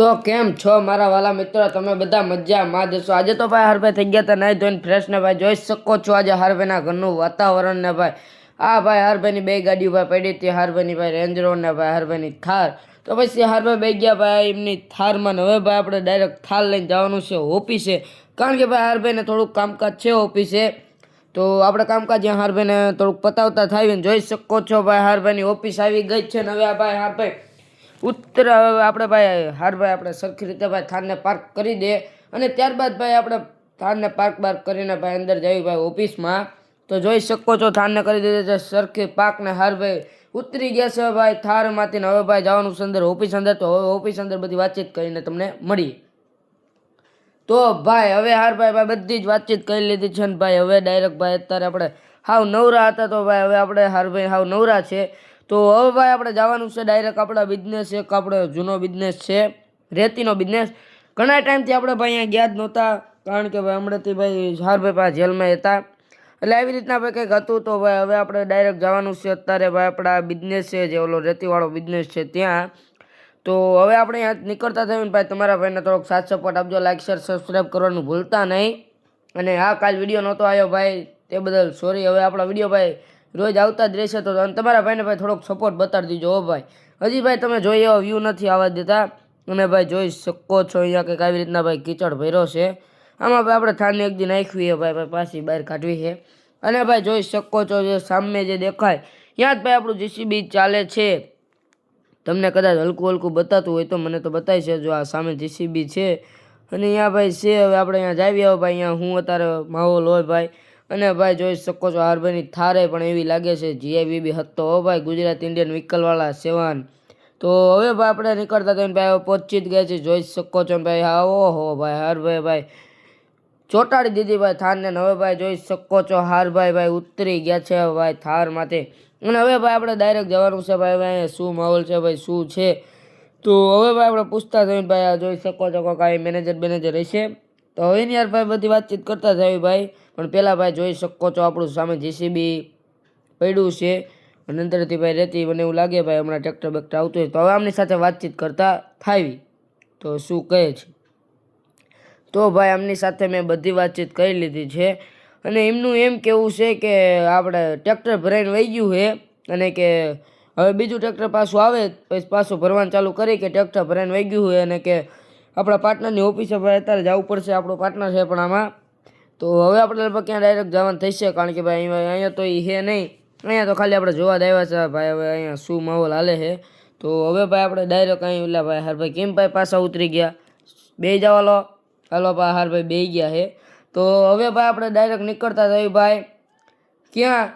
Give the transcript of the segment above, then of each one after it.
તો કેમ છો મારા વાલા મિત્રો? તમે બધા મજામાં જશો આજે તો ભાઈ હરભાઈ થઈ ગયા હતા નહીં ધોઈને ફ્રેશ ને ભાઈ જોઈ શકો છો આજે હરભાઈના ઘરનું વાતાવરણ ને ભાઈ. આ ભાઈ હરભાઈની બે ગાડીઓ ભાઈ પડી હતી હરભાઈની ભાઈ રેન્જ ને ભાઈ હરભાઈની થાર. તો પછી હરભાઈ બે ગયા ભાઈ એમની થારમાં ને હવે ભાઈ આપણે ડાયરેક્ટ થાર લઈને જવાનું છે ઓફિસે. કારણ કે ભાઈ હરભાઈને થોડુંક કામકાજ છે ઓફિસે. તો આપણે કામકાજ જ્યાં હારભાઈને થોડુંક પતાવતા થાય જોઈ શકો છો ભાઈ હારભાઈની ઓફિસ આવી ગઈ છે ને હવે આ ભાઈ હારભાઈ ઉત્તર આપણે ભાઈ હારભાઈ આપણે સરખી રીતે ભાઈ થારને પાર્ક કરી દે. અને ત્યારબાદ ભાઈ આપણે થારને પાર્ક બાર્ક કરીને ભાઈ અંદર જઈએ ભાઈ ઓફિસમાં. તો જોઈ શકો છો થારને કરી દીધે છે સરખી પાર્કને હારભાઈ ઉતરી ગયા છે ભાઈ થારમાંથી. હવે ભાઈ જવાનું છે અંદર ઓફિસ અંદર. તો હવે ઓફિસ અંદર બધી વાતચીત કરીને તમને મળી. તો ભાઈ, હવે હાર ભાઈ ભાઈ બધી જ વાતચીત કરી લીધી છે ને ભાઈ. હવે ડાયરેક્ટ ભાઈ અત્યારે આપણે હાવ નવરા હતા તો ભાઈ હવે આપણે હાર ભાઈ હાવ નવરા છે. તો હવે ભાઈ આપણે જવાનું છે ડાયરેક્ટ આપણા બિઝનેસ એક આપણો જૂનો બિઝનેસ છે, રેતીનો બિઝનેસ ઘણા ટાઈમથી આપણે ભાઈ અહીંયા ગયા જ નહોતા, કારણ કે ભાઈ હમણાંથી ભાઈ હારભાઈ પાસે જેલમાં હતા. એટલે આવી રીતના ભાઈ કંઈક હતું તો ભાઈ હવે આપણે ડાયરેક્ટ જવાનું છે. અત્યારે ભાઈ આપણા બિઝનેસ છે, જે ઓલો રેતીવાળો બિઝનેસ છે ત્યાં. તો હવે આપણે અહીંયા નીકળતા થયું ભાઈ તમારા ભાઈને થોડોક સાથ સપોર્ટ આપજો. લાઈક શેર સબસ્ક્રાઈબ કરવાનું ભૂલતા નહીં. અને હા, કાલ વીડિયો નહોતો આવ્યો ભાઈ, તે બદલ સોરી હવે આપણા વીડિયો ભાઈ રોજ આવતા જ રહેશે તો અને તમારા ભાઈને ભાઈ થોડોક સપોર્ટ બતાડી દીજો હો ભાઈ. હજી ભાઈ તમે જોઈએ એવો વ્યૂ નથી આવવા દેતા. અને ભાઈ જોઈ શકો છો અહીંયા કંઈક આવી રીતના ભાઈ કીચડ ભર્યો છે. આમાં ભાઈ આપણે થાળની એક દી નાખવી છે ભાઈ ભાઈ પાછી બહાર કાઢવી છે. અને ભાઈ જોઈ શકો છો જે સામે જે દેખાય, ત્યાં જ ભાઈ આપણું જીસીબી ચાલે છે. તમને કદાચ હલકું હલકું બતાતું હોય તો મને તો બતાવી છે જો આ સામે જીસીબી છે. અને અહીંયા ભાઈ છે, હવે આપણે અહીંયા જાવી આવો ભાઈ, અહીંયા હું અત્યારે માહોલ હોય ભાઈ. અને ભાઈ જોઈ શકો છો હારભાઈની થારે પણ એવી લાગે છે જીઆઈબીબી હતો. હો ભાઈ, ગુજરાત ઇન્ડિયન વ્હીકલવાળા સેવાન. તો હવે ભાઈ આપણે નીકળતા થઈને ભાઈ પહોંચી જ ગયા છે જોઈ શકો છો ભાઈ, હા, ઓહો ભાઈ હારભાઈ ભાઈ. ચોંટાડી દીધી ભાઈ થારને હવે ભાઈ જોઈ શકો છો હારભાઈ ભાઈ ઉતરી ગયા છે ભાઈ થારમાંથી અને હવે ભાઈ આપણે ડાયરેક્ટ જવાનું છે ભાઈ ભાઈ શું માહોલ છે ભાઈ, શું છે? તો હવે ભાઈ આપણે પૂછતા થઈને ભાઈ જોઈ શકો છો કાંઈ મેનેજર બેનેજર હશે તો હવે એની યાર ભાઈ બધી વાતચીત કરતા થાય ભાઈ. પણ પહેલાં ભાઈ જોઈ શકો છો આપણું સામે જીસીબી પડ્યું છે. અને અંદરથી ભાઈ રહેતી મને એવું લાગે ભાઈ હમણાં ટ્રેક્ટર બેક્ટર આવતું હોય તો હવે આમની સાથે વાતચીત કરતા થાવી. તો શું કહે છે? તો ભાઈ આમની સાથે મેં બધી વાતચીત કરી લીધી છે. અને એમનું એમ કેવું છે કે આપણે ટ્રેક્ટર ભરાઈને વહી ગયું છે. અને કે હવે બીજું ટ્રેક્ટર પાછું આવે, પછી પાછું ભરવાનું ચાલુ કરી કે ટ્રેક્ટર ભરાઈને વહી ગયું હોય અને કે આપણા પાર્ટનરની ઓફિસે ભાઈ અત્યારે જવું પડશે, આપણો પાર્ટનર છે પણ આમાં. તો હવે આપણે લગભગ ક્યાં ડાયરેક્ટ જવાનું થશે કારણ કે ભાઈ, અહીંયા તો એ છે નહીં. અહીંયા તો ખાલી આપણે જોવા જ છે ભાઈ હવે અહીંયા શું માહોલ હાલે છે. તો હવે ભાઈ આપણે ડાયરેક્ટ અહીં ઓલા ભાઈ હાર ભાઈ કેમ ભાઈ પાછા ઉતરી ગયા? બે જવા લો હાલો ભાઈ હાર ભાઈ બે ગયા છે. તો હવે ભાઈ આપણે ડાયરેક્ટ નીકળતા થઈ ભાઈ. ક્યાં?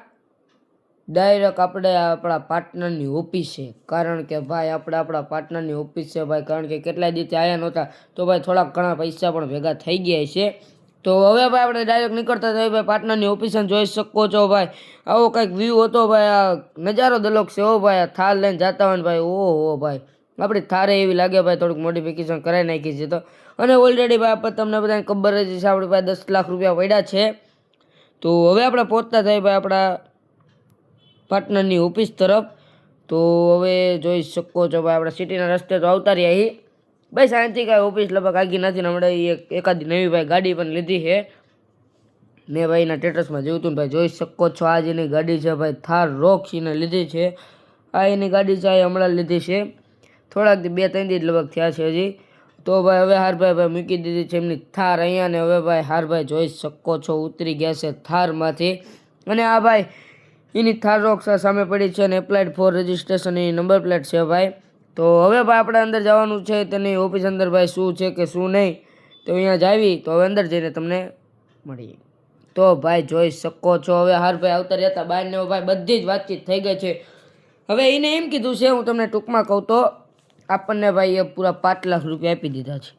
ડાયરેક્ટ આપણે આપણા પાર્ટનરની ઓફિસ કારણ કે ભાઈ, આપણે આપણા પાર્ટનરની ઓફિસ છે ભાઈ. કારણ કે કેટલાય દિવસે આવ્યા નહોતા. તો ભાઈ, થોડાક ઘણા પૈસા પણ ભેગા થઈ ગયા છે. તો હવે ભાઈ, આપણે ડાયરેક્ટ નીકળતા થઈ ભાઈ પાર્ટનરની ઓફિસે જોઈ શકો છો ભાઈ. આવો કંઈક વ્યૂ હતો ભાઈ, આ નજારો દલોક છે ઓ ભાઈ. આ થાર લઈને જતા હોય ને ભાઈ, ઓહો ભાઈ. આપણી થારે એવી લાગે ભાઈ, થોડુંક મોડિફિકેશન કરાવી નાખી છે તો. અને ઓલરેડી ભાઈ, આપણે તમને બધાને ખબર જ છે, આપણી પાસે દસ લાખ રૂપિયા પડ્યા છે. તો હવે આપણે પહોંચતા થઈ ભાઈ, આપણા પાર્ટનરની ઓફિસ તરફ. તો હવે જોઈ શકો છો ભાઈ, આપણે સિટીના રસ્તે તો આવતા રહ્યા છીએ ભાઈ શાંતિ કાંઈ ઓફિસ લગભગ આગી નથી હમણાં એક એકાદી નવી ભાઈ ગાડી પણ લીધી છે. મેં ભાઈ એના સ્ટેટસમાં જોયું હતું ભાઈ, જોઈ શકો છો આ જેની ગાડી છે ભાઈ, થાર રોક્સ એને લીધી છે. આ એની ગાડી છે, આ હમણાં લીધી છે. થોડાક બે, ત્રણ દી લગભગ થયા છે હજી. તો ભાઈ, હવે હારભાઈ ભાઈ મૂકી દીધી છે એમની થાર અહીંયા ને હવે ભાઈ હારભાઈ જોઈ શકો છો, ઉતરી ગયા છે થારમાંથી. અને આ ભાઈ એની થાર રોક્ષા સામે પડી છે અને એપ્લાઇડ ફોર રજિસ્ટ્રેશન એની નંબર પ્લેટ છે ભાઈ. તો હવે ભાઈ આપણે અંદર જવાનું છે તેની ઓફિસ અંદર ભાઈ શું છે કે શું નહીં, તો અહીંયા જાવી તો હવે અંદર જઈને તમને મળીએ. તો ભાઈ જોઈ શકો છો હવે હારભાઈ આવતા રહેતા બહારને ભાઈ બધી જ વાતચીત થઈ ગઈ છે. હવે એને એમ કીધું છે, હું તમને ટૂંકમાં કહું તો, આપણને ભાઈ એ પૂરા પાંચ લાખ રૂપિયા આપી દીધા છે.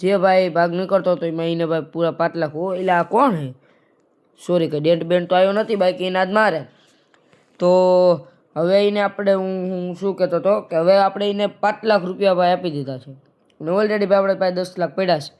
જે ભાઈ ભાગ નીકળતો હતો એમાં એને ભાઈ પૂરા પાંચ લાખ હો એટલે આ કોણ હે? સોરી કે ડેન્ટ બેન્ટ તો આવ્યો નથી, બાકી જ મારે. તો હવે એને આપણે હું હું શું કહેતો હતો કે હવે આપણે એને પાંચ લાખ રૂપિયા ભાઈ આપી દીધા છે. અને ઓલરેડી ભાઈ આપણે પાસે દસ લાખ પડ્યા છે.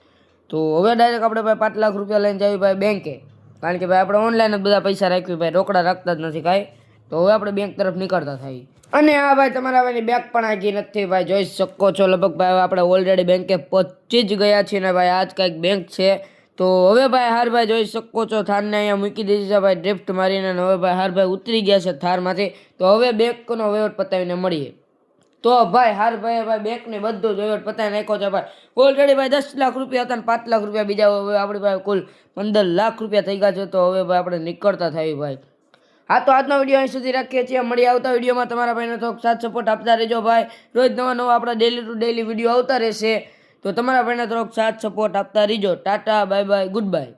તો હવે ડાયરેક્ટ આપણે ભાઈ પાંચ લાખ રૂપિયા લઈને જઈએ ભાઈ બેંકે કારણ કે ભાઈ આપણે ઓનલાઈન જ બધા પૈસા રાખ્યું, ભાઈ રોકડા રાખતા જ નથી કાંઈ. તો હવે આપણે બેંક તરફ નીકળતા થઈ અને આ ભાઈ તમારા ભાઈની બેગ પણ આગી નથી ભાઈ જોઈ શકો છો, લગભગ ભાઈ આપણે ઓલરેડી બેંકે પહોંચી જ ગયા છીએ ને ભાઈ. આજ કંઈક બેંક છે. તો હવે ભાઈ હારભાઈ જોઈ શકો છો, થારને અહીંયા મૂકી દીધી છે ભાઈ ડ્રિફ્ટ મારીને હવે ભાઈ હારભાઈ ઉતરી ગયા છે થારમાંથી. તો હવે બેંકનો વહીવટ પતાવીને મળીએ. તો ભાઈ હાર ભાઈ ભાઈ બેંકને બધું જ વહીવટ પતાવી નાખ્યો છે ભાઈ. ઓલરેડી ભાઈ દસ લાખ રૂપિયા હતા ને પાંચ લાખ રૂપિયા બીજા હવે આપણી પાસે કુલ પંદર લાખ રૂપિયા થઈ ગયા છે, તો હવે ભાઈ આપણે નીકળતા થાય ભાઈ. હા, તો આજનો વીડિયો અહીં સુધી રાખીએ છીએ. મળી આવતા વિડીયોમાં. તમારા ભાઈને થોડોક સાથ સપોર્ટ આપતા રહેજો ભાઈ. રોજ નવા નવા આપણા ડેલી ટુ ડેલી વીડિયો આવતા રહેશે. તો તમારા ભાઈને થોડોક સાથ સપોર્ટ આપતા રહીજો. Tata bye bye good bye